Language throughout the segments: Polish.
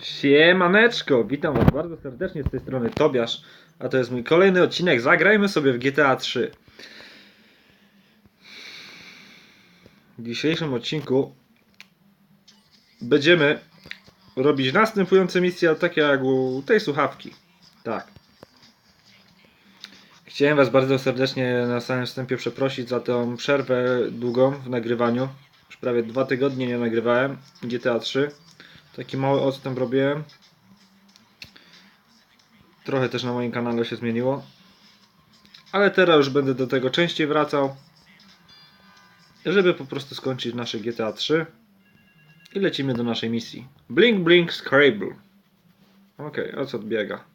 Siemaneczko, witam was bardzo serdecznie z tej strony Tobiasz, a to jest mój kolejny odcinek Zagrajmy sobie w GTA 3. W dzisiejszym odcinku będziemy robić następujące misje, takie jak u tej słuchawki. Tak. Chciałem was bardzo serdecznie na samym wstępie przeprosić za tą przerwę długą w nagrywaniu. Już prawie dwa tygodnie nie nagrywałem GTA 3. Taki mały odstęp robiłem. Trochę też na moim kanale się zmieniło. Ale teraz już będę do tego częściej wracał. Żeby po prostu skończyć nasze GTA 3. I lecimy do naszej misji. Blink Blink Scrabble. Okej, o co odbiega?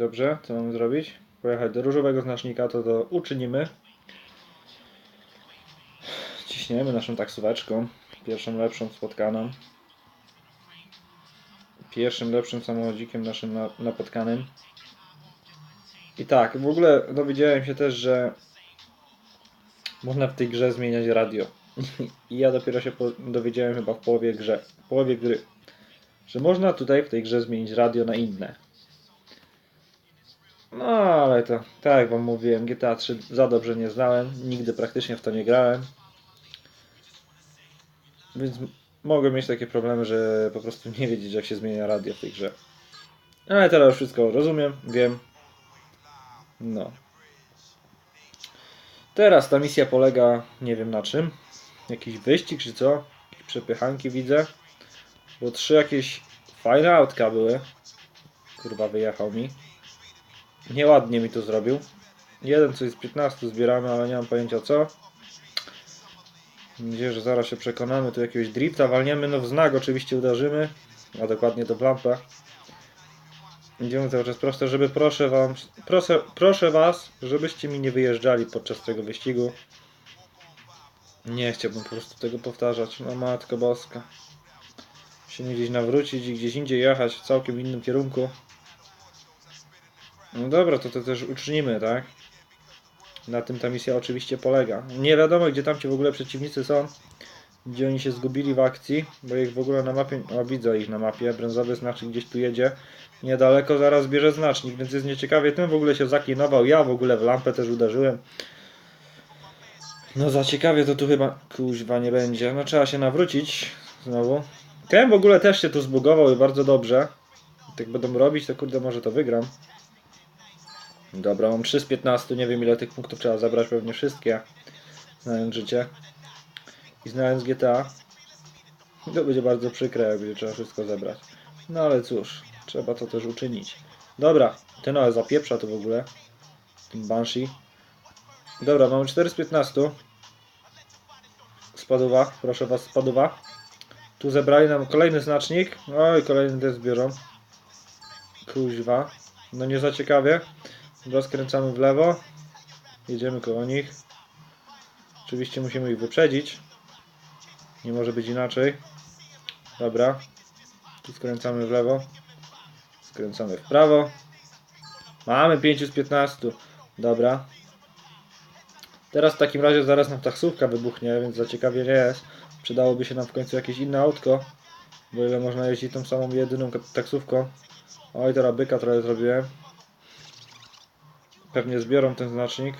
Dobrze, co mamy zrobić? Pojechać do różowego znacznika, to to uczynimy. Ciśniemy naszą taksóweczką. Pierwszą lepszą spotkaną. Pierwszym lepszym samochodzikiem naszym na, napotkanym. I tak, w ogóle dowiedziałem się też, że można w tej grze zmieniać radio. I ja dopiero się dowiedziałem chyba w połowie grze, w połowie gry, że można tutaj w tej grze zmienić radio na inne. No ale to, tak jak wam mówiłem, GTA 3 za dobrze nie znałem, nigdy praktycznie w to nie grałem. Więc mogę mieć takie problemy, że po prostu nie wiedzieć jak się zmienia radio w tej grze. Ale teraz wszystko rozumiem, wiem. No. Teraz ta misja polega, nie wiem na czym. Jakiś wyścig czy co? Jakieś przepychanki widzę. Bo trzy jakieś fajne autka były. Kurwa wyjechał mi. Nieładnie mi to zrobił. Jeden coś z 15 zbieramy, ale nie mam pojęcia co. Mam nadzieję, że zaraz się przekonamy. Tu jakiegoś drifta walniemy, no w znak oczywiście uderzymy. A dokładnie to w lampę. Idziemy cały czas prosto, żeby proszę wam, proszę, proszę was, żebyście mi nie wyjeżdżali podczas tego wyścigu. Nie chciałbym po prostu tego powtarzać. No matko boska. Musimy gdzieś nawrócić i gdzieś indziej jechać w całkiem innym kierunku. No dobra, to to też uczynimy, tak? Na tym ta misja oczywiście polega. Nie wiadomo, gdzie tam ci w ogóle przeciwnicy są. Gdzie oni się zgubili w akcji, bo ich w ogóle na mapie... O, widzę ich na mapie. Brązowy znacznik gdzieś tu jedzie. Niedaleko zaraz bierze znacznik, więc jest nieciekawie. Ten w ogóle się zaklinował. Ja w ogóle w lampę też uderzyłem. No za ciekawie to tu chyba kuźwa nie będzie. No trzeba się nawrócić znowu. Ten w ogóle też się tu zbugował i bardzo dobrze. Tak będą robić, to kurde może to wygram. Dobra, mam 3 z 15, nie wiem ile tych punktów trzeba zabrać, pewnie wszystkie. Znając życie. I znając GTA. To będzie bardzo przykre, jak będzie trzeba wszystko zebrać. No ale cóż, trzeba to też uczynić. Dobra, ten ale zapieprza to w ogóle. Ten Banshee. Dobra, mamy 4 z 15. Spaduwa, proszę was, spaduwa. Tu zebrali nam kolejny znacznik. Oj, kolejny test biorą. Kuźwa. No nie za ciekawie. Dobra, skręcamy w lewo. Jedziemy koło nich. Oczywiście musimy ich wyprzedzić. Nie może być inaczej. Dobra. Tu skręcamy w lewo. Skręcamy w prawo. Mamy 5 z 15. Dobra. Teraz w takim razie zaraz nam taksówka wybuchnie, więc za ciekawie nie jest. Przydałoby się nam w końcu jakieś inne autko. Bo ile można jeździć tą samą jedyną taksówką. Oj, teraz byka trochę zrobiłem. Pewnie zbiorą ten znacznik.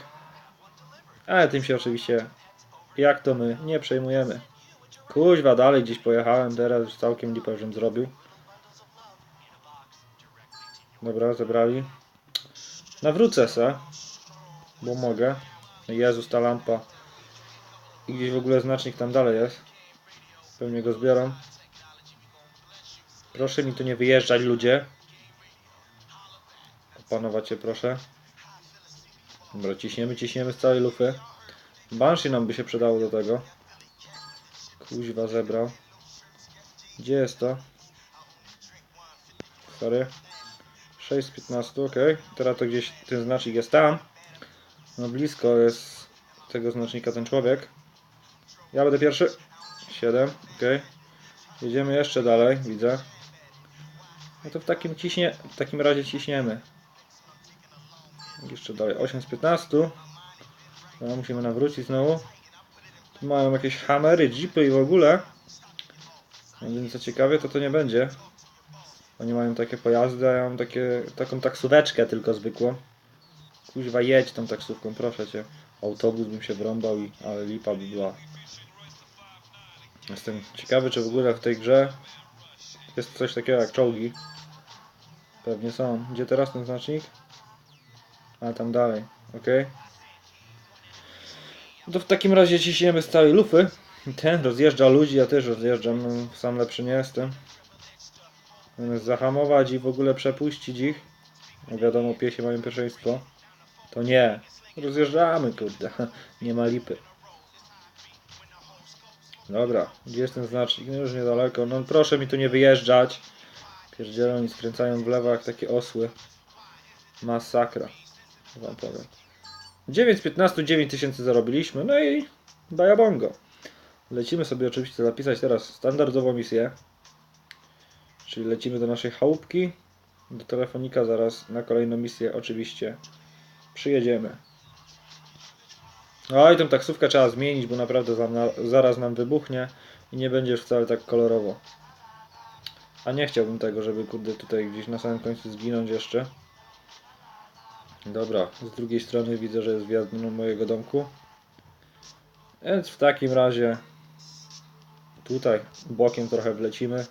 Ale tym się oczywiście, jak to my, nie przejmujemy. Kuźwa, dalej gdzieś pojechałem, teraz już całkiem lipa żem zrobił. Dobra, zebrali. Nawrócę se, bo mogę. Jezus, ta lampa. I gdzieś w ogóle znacznik tam dalej jest. Pewnie go zbiorą. Proszę mi tu nie wyjeżdżać, ludzie. Opanować się, proszę. Dobra, ciśniemy, ciśniemy z całej lufy. Banshee nam by się przydało do tego. Kuźwa zebrał. Gdzie jest to? Sorry. 6 z 15, ok. Teraz to gdzieś ten znacznik jest tam. No blisko jest tego znacznika ten człowiek. Ja będę pierwszy. 7, ok. Jedziemy jeszcze dalej, widzę. No to w takim ciśnie, w takim razie ciśniemy. Jeszcze dalej, 8 z 15. No, musimy nawrócić znowu. Tu mają jakieś hamery, jeepy i w ogóle. Więc co ciekawie, to to nie będzie. Oni mają takie pojazdy, a ja mam takie, taką taksóweczkę tylko zwykłą. Kuźwa, jedź tą taksówką, proszę cię. Autobus bym się wrąbał, i, ale lipa by była. Jestem ciekawy, czy w ogóle w tej grze jest coś takiego jak czołgi. Pewnie są. Gdzie teraz ten znacznik? A tam dalej, ok. No to w takim razie ciśniemy z całej lufy. Ten rozjeżdża ludzi, ja też rozjeżdżam, no, sam lepszy nie jestem. Zahamować i w ogóle przepuścić ich. No wiadomo, piesie mają pierwszeństwo. To nie. Rozjeżdżamy, kurde. Nie ma lipy. Dobra, gdzie jest ten znacznik? No już niedaleko. No proszę mi tu nie wyjeżdżać. Pierdzielą oni skręcają w lewo jak takie osły. Masakra. Wam powiem. 9 z 15, 9 tysięcy zarobiliśmy. No i bajabongo. Lecimy sobie oczywiście zapisać teraz standardową misję. Czyli lecimy do naszej chałupki. Do telefonika zaraz na kolejną misję oczywiście przyjedziemy. Oj, tą taksówkę trzeba zmienić, bo naprawdę za, na, zaraz nam wybuchnie i nie będzie już wcale tak kolorowo. A nie chciałbym tego, żeby kurde tutaj gdzieś na samym końcu zginąć jeszcze. Dobra, z drugiej strony widzę, że jest wjazd do mojego domku. Więc w takim razie tutaj bokiem trochę wlecimy.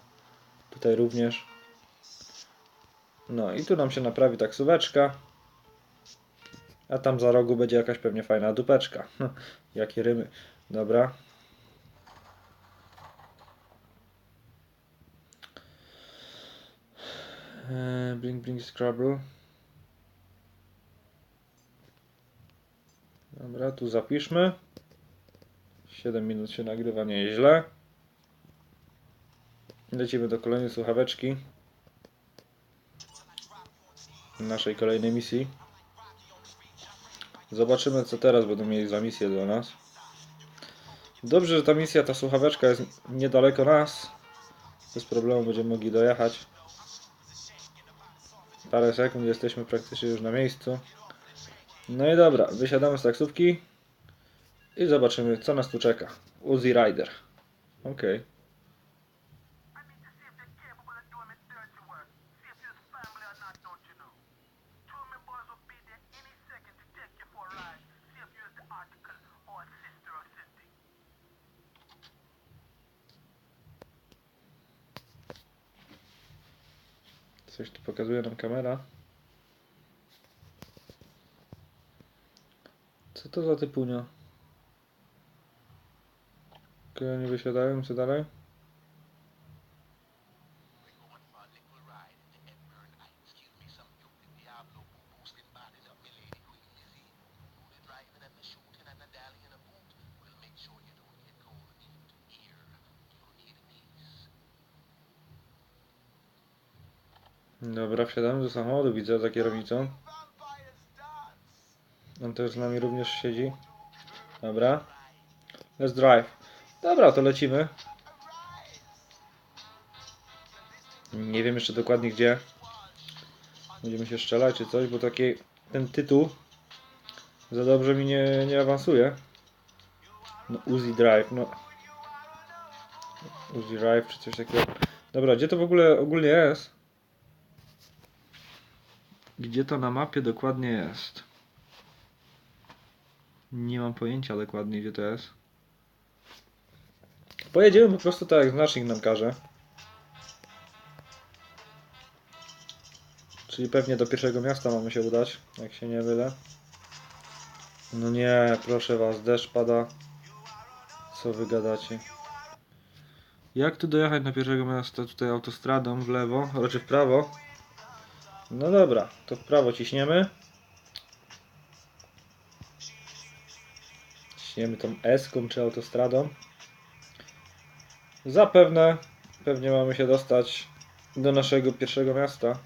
Tutaj również. No i tu nam się naprawi taksóweczka. A tam za rogu będzie jakaś pewnie fajna dupeczka. Jakie rymy. Dobra. Eee, Blink, blink, scrabble. Dobra, tu zapiszmy. 7 minut się nagrywa nieźle. Lecimy do kolejnej słuchaweczki. Naszej kolejnej misji. Zobaczymy co teraz będą mieli za misję dla nas. Dobrze, że ta misja, ta słuchaweczka jest niedaleko nas. Bez problemu będziemy mogli dojechać. Parę sekund jesteśmy praktycznie już na miejscu. No i dobra, wysiadamy z taksówki i zobaczymy co nas tu czeka. Uzi Rider. Okej. Something. Coś tu pokazuje nam kamera. Co to za typunia? Okej, oni wysiadają, co dalej? Dobra, wsiadamy do samochodu, widzę za kierownicą. On też z nami również siedzi. Dobra. Let's drive. Dobra, to lecimy. Nie wiem jeszcze dokładnie gdzie. Będziemy się strzelać czy coś, bo taki ten tytuł za dobrze mi nie, nie awansuje. No Uzi Drive, no. Uzi Drive czy coś takiego. Dobra, gdzie to w ogóle ogólnie jest? Gdzie to na mapie dokładnie jest? Nie mam pojęcia dokładnie gdzie to jest. Pojedziemy po prostu tak jak znacznik nam każe. Czyli pewnie do pierwszego miasta mamy się udać, jak się nie mylę. No nie, proszę was, deszcz pada. Co wy gadacie? Jak tu dojechać na pierwszego miasta? Tutaj autostradą w lewo, raczej w prawo. No dobra, to w prawo ciśniemy. Ciśniemy tą S-ką czy autostradą. Zapewne pewnie mamy się dostać do naszego pierwszego miasta.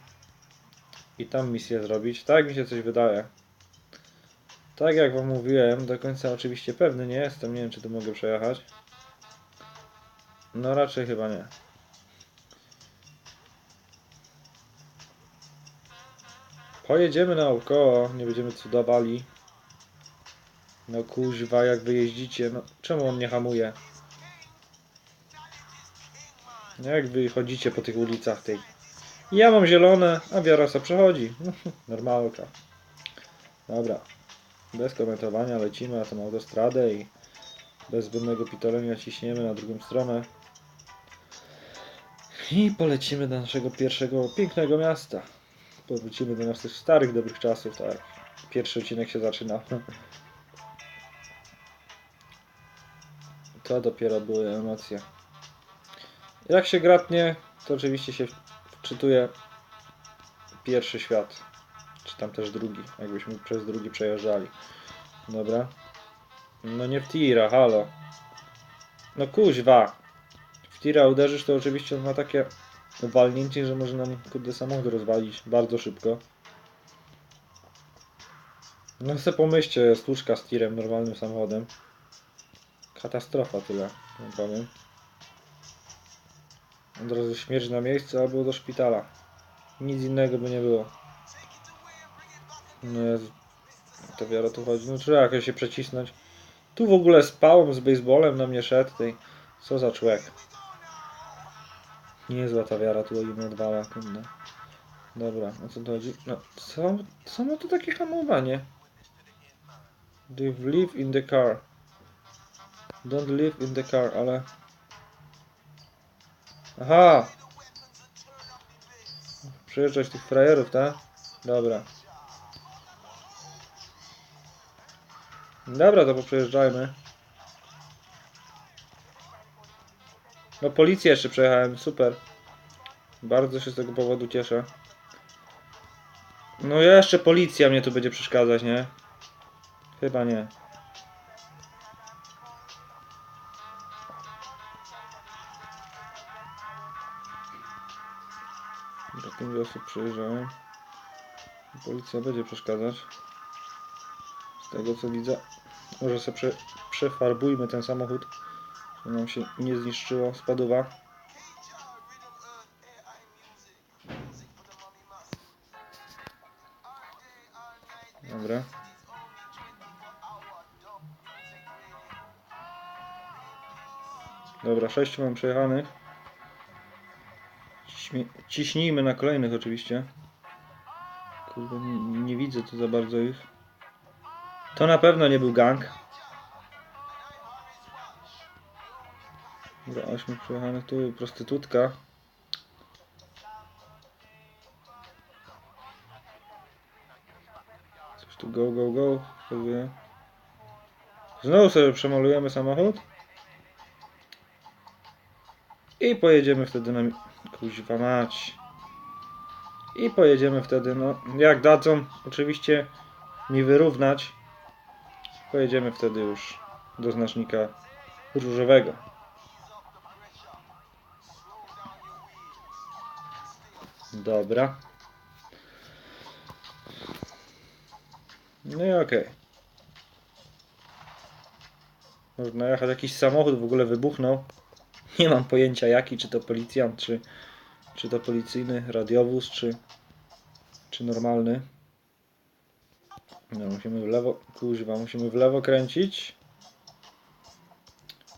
i tam misję zrobić. Tak mi się coś wydaje. Tak jak wam mówiłem, do końca oczywiście pewny nie jestem. Nie wiem, czy tu mogę przejechać. No raczej chyba nie. Pojedziemy naokoło, nie będziemy cudowali. No kuźwa, jak wy jeździcie, no czemu on nie hamuje? Jak wy chodzicie po tych ulicach tej? Ja mam zielone, a wiara se przechodzi. Normalka. Dobra. Bez komentowania lecimy na tą autostradę i bez zbędnego pitolenia ciśniemy na drugą stronę. I polecimy do naszego pierwszego pięknego miasta. Powrócimy do naszych starych, dobrych czasów, tak. Pierwszy odcinek się zaczyna. To dopiero były emocje. Jak się gratnie, to oczywiście się wczytuje pierwszy świat. Czy tam też drugi, jakbyśmy przez drugi przejeżdżali. Dobra. No nie w tira, halo. No kuźwa. W tira uderzysz, to oczywiście on ma takie walnięcie, że może nam kurde samochód rozwalić bardzo szybko. No se pomyślcie, stłuczka z tirem, normalnym samochodem. Katastrofa tyle, wam powiem. Od razu śmierć na miejscu albo do szpitala. Nic innego by nie było. No Jezu. To wiara tu chodzi. No trzeba jakoś się przecisnąć. Tu w ogóle spałem z baseballem na mnie szedł. Co za człowiek. Niezła ta wiara tu im odwala. Kurde. Dobra, o co chodzi? No, co, co ma tu takie hamowanie? They live in the car. Don't live in the car, ale... Aha! Przejeżdżać tych frajerów, tak? Dobra. Dobra, to poprzejeżdżajmy. No policję jeszcze przejechałem, super. Bardzo się z tego powodu cieszę. No jeszcze policja mnie tu będzie przeszkadzać, nie? Chyba nie. Do 5 osób przyjeżdżają. Policja będzie przeszkadzać. Z tego co widzę. Może sobie prze, przefarbujmy ten samochód. Żeby nam się nie zniszczyło spadowa. Dobra. Dobra, sześciu mam przejechanych. Ciśnijmy na kolejnych oczywiście. Kurde, nie, nie widzę tu za bardzo ich. To na pewno nie był gang. Dobra, ośmiu przejechanych. Tu prostytutka. Coś tu go, go, go. Pokazuje. Znowu sobie przemalujemy samochód. I pojedziemy wtedy na... Kuźwa mać. I pojedziemy wtedy, no, jak dadzą oczywiście mi wyrównać, pojedziemy wtedy już do znacznika różowego. Dobra. No i okej. Można jechać, jakiś samochód w ogóle wybuchnął. Nie mam pojęcia jaki, czy to policjant, czy, czy to policyjny radiowóz, czy, czy normalny. No, musimy w lewo, kuźwa, musimy w lewo kręcić.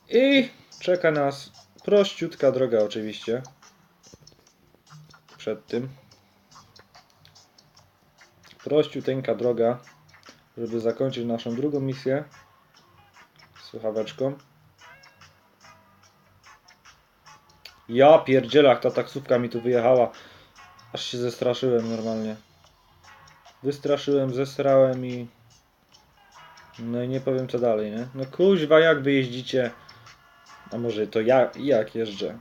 I czeka nas prościutka droga oczywiście. Przed tym. Prościuteńka droga, żeby zakończyć naszą drugą misję. Słuchaweczką. Ja pierdzielach, ta taksówka mi tu wyjechała. Aż się zestraszyłem normalnie. Wystraszyłem, zesrałem i... No i nie powiem co dalej, nie? No kuźwa, jak wy jeździcie? A może to ja, jak jeżdżę?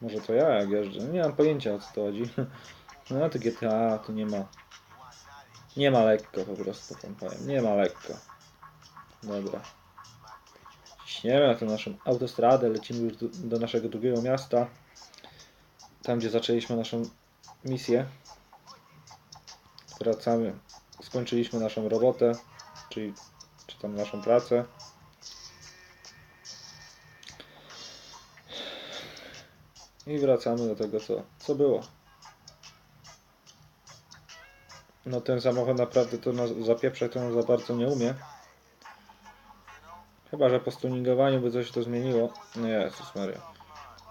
Może to ja jak jeżdżę? Nie mam pojęcia o co to chodzi. No to GTA to nie ma... Nie ma lekko po prostu, wam powiem. Nie ma lekko. Dobra. Ciśniemy na tę naszą autostradę, lecimy już do, do naszego drugiego miasta. Tam, gdzie zaczęliśmy naszą misję. wracamy. Skończyliśmy naszą robotę, czyli czy tam naszą pracę. I wracamy do tego, co, co było. No ten samochód naprawdę to na, zapieprze to on za bardzo nie umie. Chyba, że po stuningowaniu by coś to zmieniło. No Jezus Maria.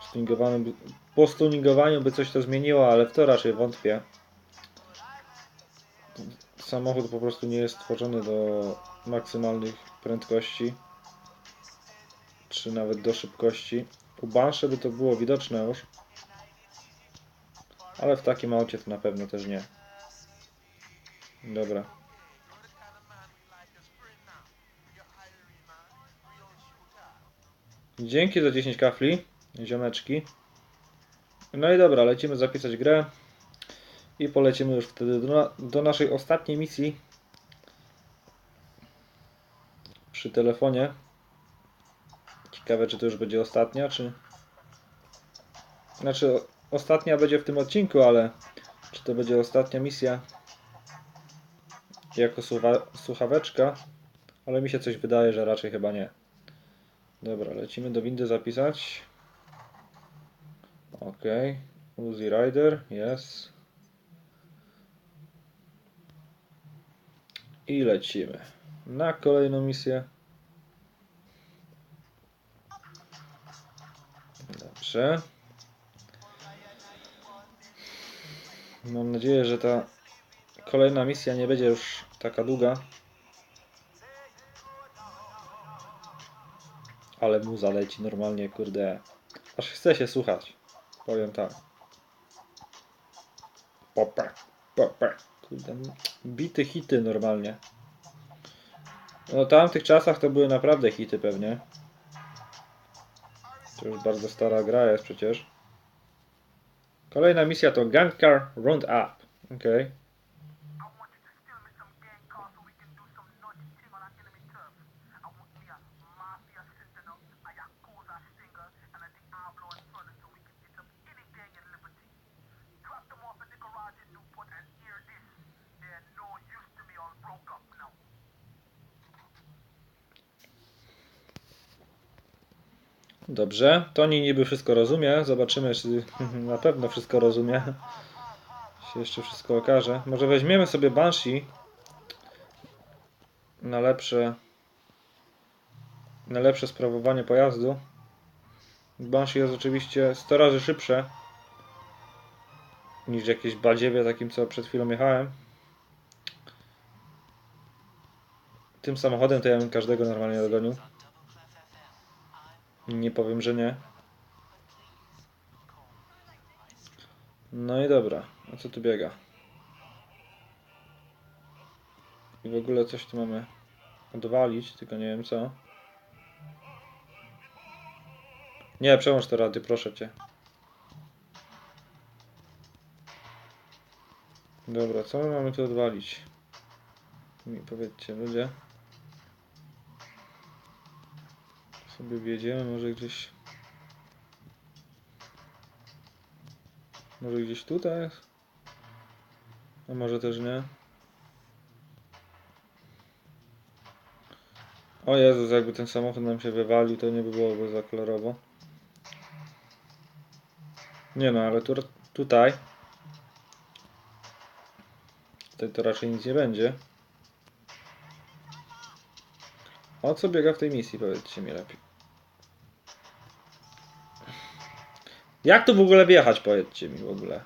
Stuningowaniu by, po stuningowaniu by coś to zmieniło, ale w to raczej wątpię. Samochód po prostu nie jest stworzony do maksymalnych prędkości. Czy nawet do szybkości. U Bansze by to było widoczne już. Ale w takim aucie to na pewno też nie. Dobra. Dzięki za 10 kafli, ziomeczki. No i dobra, lecimy zapisać grę. I polecimy już wtedy do, do naszej ostatniej misji. Przy telefonie. Ciekawe, czy to już będzie ostatnia, czy... Znaczy, ostatnia będzie w tym odcinku, ale czy to będzie ostatnia misja jako słucha słuchaweczka? Ale mi się coś wydaje, że raczej chyba nie. Dobra, lecimy do windy zapisać. Ok. Uzi Rider, jest. I lecimy na kolejną misję. Dobrze. Mam nadzieję, że ta kolejna misja nie będzie już taka długa. Ale muza leci normalnie, kurde. Aż chce się słuchać. Powiem tak. Popę, popę. Kurde, bity hity normalnie. No tamtych czasach to były naprawdę hity pewnie. To już bardzo stara gra jest przecież. Kolejna misja to Gang Car Roundup. Okej. I Dobrze. Toni niby wszystko rozumie. Zobaczymy, czy na pewno wszystko rozumie. Się jeszcze wszystko okaże. Może weźmiemy sobie Banshee na lepsze na lepsze sprawowanie pojazdu. Banshee jest oczywiście 100 razy szybsze niż jakieś badziewie takim co przed chwilą jechałem. Tym samochodem to ja bym każdego normalnie dogonił. Nie powiem, że nie. No i dobra. A co tu biega? I w ogóle coś tu mamy odwalić, tylko nie wiem co. Nie, przełącz to radio, proszę cię. Dobra, co my mamy tu odwalić? Mi powiedzcie, ludzie. sobie wjedziemy, może gdzieś... Może gdzieś tutaj? A może też nie? O Jezus, jakby ten samochód nam się wywalił, to nie by byłoby za kolorowo. Nie no, ale tu, tutaj... Tutaj to raczej nic nie będzie. O co biega w tej misji, powiedzcie mi lepiej. Jak tu w ogóle wjechać, powiedzcie mi w ogóle.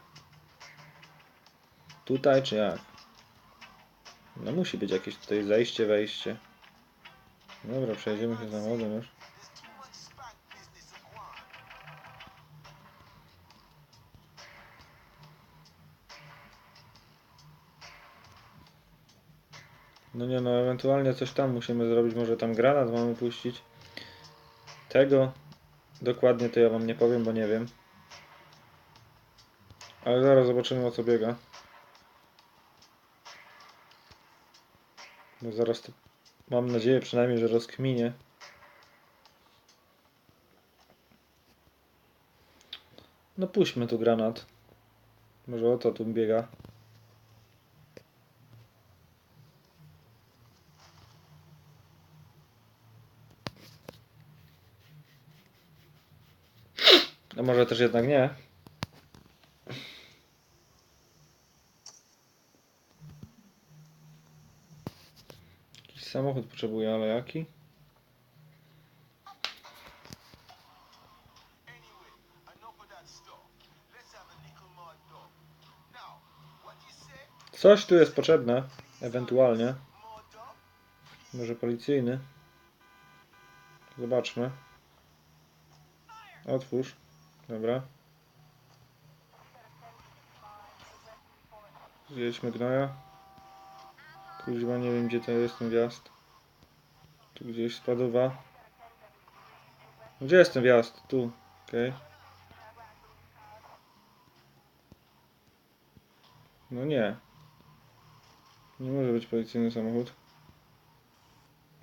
Tutaj czy jak? No musi być jakieś tutaj zejście, wejście. Dobra, przejdziemy się samochodem już. No nie no, ewentualnie coś tam musimy zrobić, może tam granat mamy puścić. Tego dokładnie to ja wam nie powiem, bo nie wiem. Ale zaraz zobaczymy o co biega. No zaraz to mam nadzieję przynajmniej, że rozkminie. No puśćmy tu granat. Może o to tu biega. Może też jednak nie? Jakiś samochód potrzebuję, ale jaki? Coś tu jest potrzebne, ewentualnie. Może policyjny. Zobaczmy. Otwórz. Dobra. Zjedźmy gnoja. Kuźwa, nie wiem gdzie to jest ten wjazd. Tu gdzieś spadowa. Gdzie jest ten wjazd? Tu. Okej. No nie. Nie może być policyjny samochód.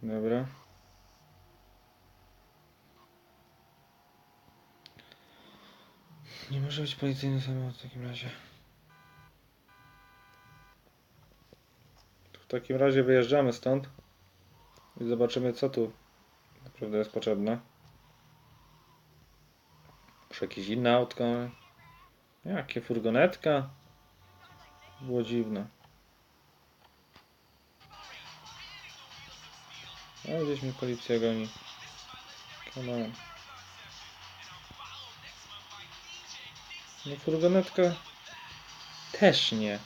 Dobra. Nie może być policyjny samochód w takim razie. W takim razie wyjeżdżamy stąd i zobaczymy co tu naprawdę jest potrzebne. Może jakieś inne autko? Jakie furgonetka? Było dziwne. A gdzieś mnie policja goni. Come on. No furgonetka też nie.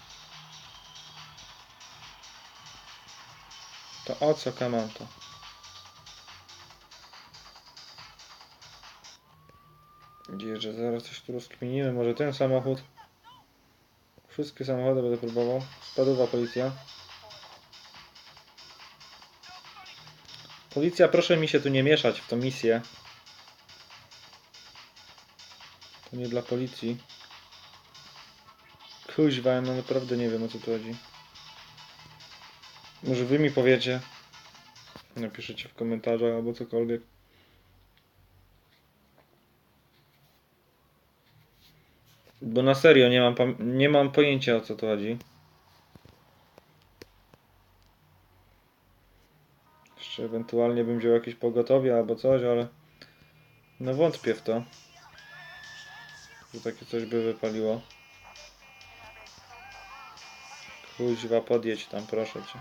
To o co come on to? Gdzie, że zaraz coś tu rozkminimy. Może ten samochód? Wszystkie samochody będę próbował. Spadła policja. Policja, proszę mi się tu nie mieszać w tą misję. Nie dla policji. Kuźwa, no naprawdę nie wiem o co tu chodzi. Może wy mi powiecie. Napiszecie w komentarzach albo cokolwiek. Bo na serio nie mam, nie mam pojęcia o co tu chodzi. Jeszcze ewentualnie bym wziął jakieś pogotowie albo coś, ale no wątpię w to, że takie coś by wypaliło. Kuźwa, podjedź tam, proszę cię.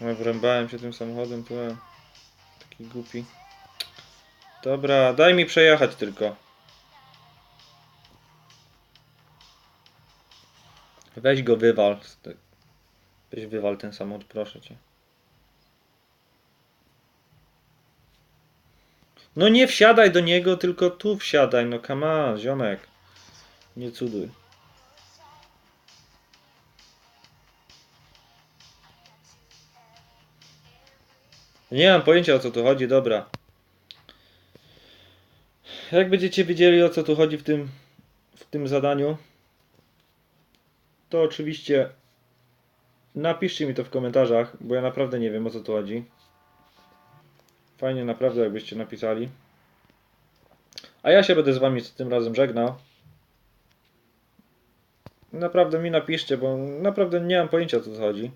No, wrębałem się tym samochodem, ja taki głupi. Dobra, daj mi przejechać tylko. Weź go wywal. Weź wywal ten samochód, proszę cię. No nie wsiadaj do niego, tylko tu wsiadaj. No on, ziomek. Nie cuduj. Nie mam pojęcia o co tu chodzi, dobra. Jak będziecie wiedzieli o co tu chodzi w tym, w tym zadaniu, to oczywiście napiszcie mi to w komentarzach, bo ja naprawdę nie wiem o co tu chodzi. Fajnie naprawdę jakbyście napisali. A ja się będę z wami tym razem żegnał. Naprawdę mi napiszcie, bo naprawdę nie mam pojęcia co tu chodzi.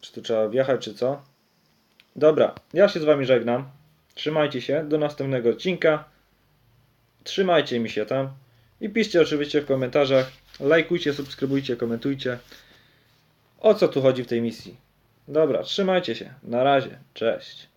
Czy tu trzeba wjechać, czy co. Dobra, ja się z wami żegnam. Trzymajcie się, do następnego odcinka. Trzymajcie mi się tam. I piszcie oczywiście w komentarzach. Lajkujcie, subskrybujcie, komentujcie. O co tu chodzi w tej misji. Dobra, trzymajcie się. Na razie. Cześć.